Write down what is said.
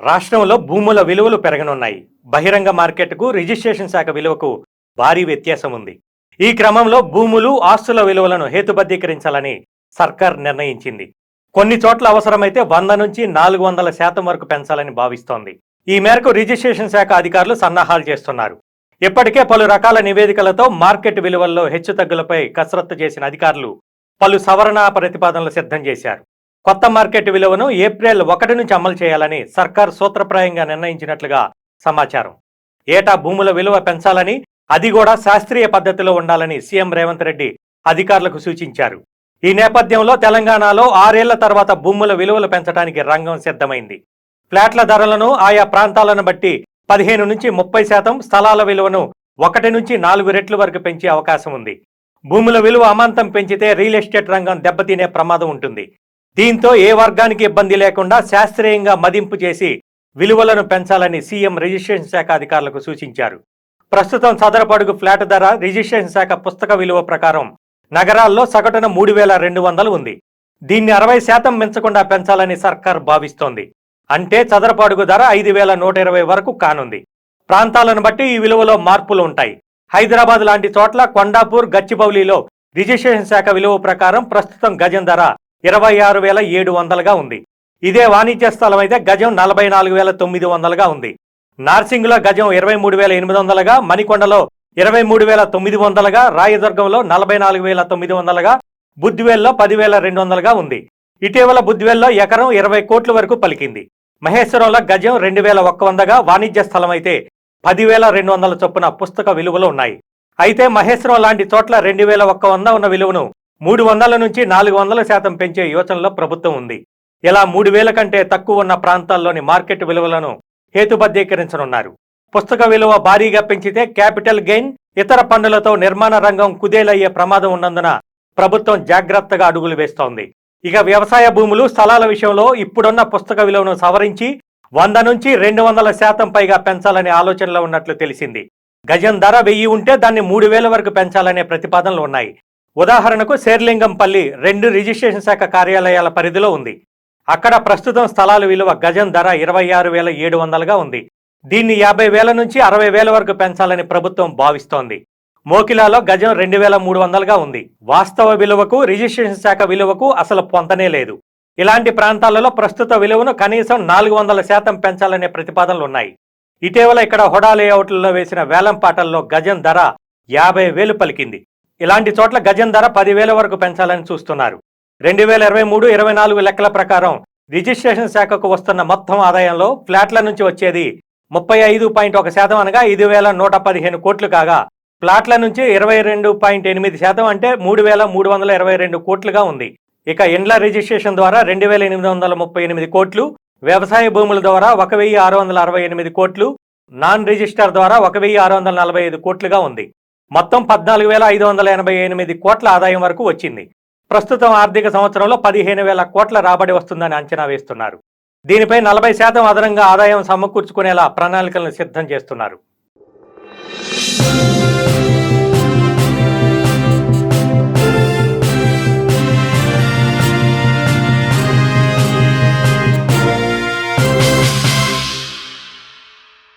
రాష్ట్రంలో భూముల విలువలు పెరగనున్నాయి. బహిరంగ మార్కెట్కు రిజిస్ట్రేషన్ శాఖ విలువకు భారీ వ్యత్యాసం ఉంది ఈ క్రమంలో భూములు ఆస్తుల విలువలను హేతుబద్ధీకరించాలని సర్కార్ నిర్ణయించింది. కొన్ని చోట్ల అవసరమైతే వంద నుంచి నాలుగు వందల శాతం వరకు పెంచాలని భావిస్తోంది. ఈ మేరకు రిజిస్ట్రేషన్ శాఖ అధికారులు సన్నాహాలు చేస్తున్నారు. ఇప్పటికే పలు రకాల నివేదికలతో మార్కెట్ విలువల్లో హెచ్చుతగ్గులపై కసరత్తు చేసిన అధికారులు పలు సవరణ ప్రతిపాదనలు సిద్ధం చేశారు. కొత్త మార్కెట్ విలువను ఏప్రిల్ ఒకటి నుంచి అమలు చేయాలని సర్కార్ సూత్రప్రాయంగా నిర్ణయించినట్లుగా సమాచారం. ఏటా భూముల విలువ పెంచాలని అది కూడా శాస్త్రీయ పద్ధతిలో ఉండాలని సీఎం రేవంత్ రెడ్డి అధికారులకు సూచించారు. ఈ నేపథ్యంలో తెలంగాణలో ఆరేళ్ళ తర్వాత భూముల విలువలు పెంచడానికి రంగం సిద్ధమైంది. ఫ్లాట్ల ధరలను ఆయా ప్రాంతాలను బట్టి పదిహేను నుంచి ముప్పై శాతం స్థలాల విలువను ఒకటి నుంచి నాలుగు రెట్ల వరకు పెంచే అవకాశం ఉంది. భూముల విలువ అమాంతం పెంచితే రియల్ ఎస్టేట్ రంగం దెబ్బతినే ప్రమాదం ఉంటుంది. దీంతో ఏ వర్గానికి ఇబ్బంది లేకుండా శాస్త్రీయంగా మదింపు చేసి విలువలను పెంచాలని సీఎం రిజిస్ట్రేషన్ శాఖ అధికారులకు సూచించారు. ప్రస్తుతం సదరపడుగు ఫ్లాట్ ధర రిజిస్ట్రేషన్ శాఖ పుస్తక విలువ ప్రకారం నగరాల్లో సగటున మూడు వేల రెండు వందలు ఉంది. దీన్ని అరవై శాతం మించకుండా పెంచాలని సర్కార్ భావిస్తోంది. అంటే చదరపాడుగు ధర ఐదు వేల నూట ఇరవై వరకు కానుంది. ప్రాంతాలను బట్టి ఈ విలువలో మార్పులు ఉంటాయి. హైదరాబాద్ లాంటి చోట్ల కొండాపూర్ గచ్చిబౌలిలో రిజిస్ట్రేషన్ శాఖ విలువ ప్రకారం ప్రస్తుతం గజం ధర ఇరవై ఆరు వేల ఏడు వందలుగా ఉంది. ఇదే వాణిజ్య స్థలం అయితే గజం నలభై నాలుగు వేల తొమ్మిది వందలుగా ఉంది. నార్సింగ్లో గజం ఇరవై మూడు వేల ఎనిమిది వందలుగా మణికొండలో ఇరవై మూడు వేల తొమ్మిది వందలుగా రాయదుర్గంలో నలభై నాలుగు వేల తొమ్మిది వందలుగా బుద్ధివేల్లో పదివేల రెండు వందలుగా ఉంది. ఇటీవల బుద్ధివేల్లో ఎకరం ఇరవై కోట్ల వరకు పలికింది. మహేశ్వరంలో గజం రెండు వేల ఒక్క వందగా వాణిజ్య స్థలం అయితే పదివేల రెండు వందల చొప్పున పుస్తక విలువలు ఉన్నాయి. అయితే మహేశ్వరం లాంటి చోట్ల రెండు వేల ఒక్క వంద ఉన్న విలువను మూడు వందల నుంచి నాలుగు వందల శాతం పెంచే యోచనలో ప్రభుత్వం ఉంది. ఇలా మూడు వేల కంటే తక్కువ ఉన్న ప్రాంతాల్లోని మార్కెట్ విలువలను హేతుబద్ధీకరించనున్నారు. పుస్తక విలువ భారీగా పెంచితే క్యాపిటల్ గెయిన్ ఇతర పన్నులతో నిర్మాణ రంగం కుదేలయ్యే ప్రమాదం ఉన్నందున ప్రభుత్వం జాగ్రత్తగా అడుగులు వేస్తోంది. ఇక వ్యవసాయ భూములు స్థలాల విషయంలో ఇప్పుడున్న పుస్తక విలువను సవరించి వంద నుంచి రెండు వందల శాతం పైగా పెంచాలనే ఆలోచనలో ఉన్నట్లు తెలిసింది. గజం ధర వెయ్యి ఉంటే దాన్ని మూడు వేల వరకు పెంచాలనే ప్రతిపాదనలు ఉన్నాయి. ఉదాహరణకు శేర్లింగంపల్లి రెండు రిజిస్ట్రేషన్ శాఖ కార్యాలయాల పరిధిలో ఉంది. అక్కడ ప్రస్తుతం స్థలాల విలువ గజం ధర ఇరవై ఆరు వేల ఏడు వందలుగా ఉంది. దీన్ని యాభై వేల నుంచి అరవై వేల వరకు పెంచాలని ప్రభుత్వం భావిస్తోంది. మోకిలాలో గజం రెండు వేల మూడు వందలుగా ఉంది. వాస్తవ విలువకు రిజిస్ట్రేషన్ శాఖ విలువకు అసలు పొందనే లేదు. ఇలాంటి ప్రాంతాలలో ప్రస్తుత విలువను కనీసం నాలుగు వందల శాతం పెంచాలనే ప్రతిపాదనలు ఉన్నాయి. ఇటీవల ఇక్కడ హుడా లేఅవుట్లలో వేసిన వేలం పాటల్లో గజం ధర యాభై వేలు పలికింది. ఇలాంటి చోట్ల గజం ధర పదివేల వరకు పెంచాలని చూస్తున్నారు. రెండు వేల ఇరవై మూడు ఇరవై నాలుగు లెక్కల ప్రకారం రిజిస్ట్రేషన్ శాఖకు వస్తున్న మొత్తం ఆదాయంలో ఫ్లాట్ల నుంచి వచ్చేది ముప్పై ఐదు పాయింట్ ఒక శాతం అనగా ఐదు వేల నూట పదిహేను కోట్లు కాగా ప్లాట్ల నుంచి ఇరవై రెండు పాయింట్ ఎనిమిది శాతం అంటే మూడు వేల మూడు వందల ఇరవై రెండు కోట్లుగా ఉంది. ఇక ఇండ్ల రిజిస్ట్రేషన్ ద్వారా రెండు వేల ఎనిమిది వందల ముప్పై ఎనిమిది కోట్లు వ్యవసాయ భూముల ద్వారా ఒక వెయ్యి ఆరు వందల అరవై ఎనిమిది కోట్లు నాన్ రిజిస్టర్ ద్వారా ఒక వెయ్యి ఆరు వందల నలభై ఐదు కోట్లుగా ఉంది. మొత్తం పద్నాలుగు వేల ఐదు వందల ఎనభై ఎనిమిది కోట్ల ఆదాయం వరకు వచ్చింది. ప్రస్తుతం ఆర్థిక సంవత్సరంలో పదిహేను వేల కోట్ల రాబడి వస్తుందని అంచనా వేస్తున్నారు. దీనిపై నలభై శాతం అదనంగా ఆదాయం సమకూర్చుకునేలా ప్రణాళికలను సిద్ధం చేస్తున్నారు.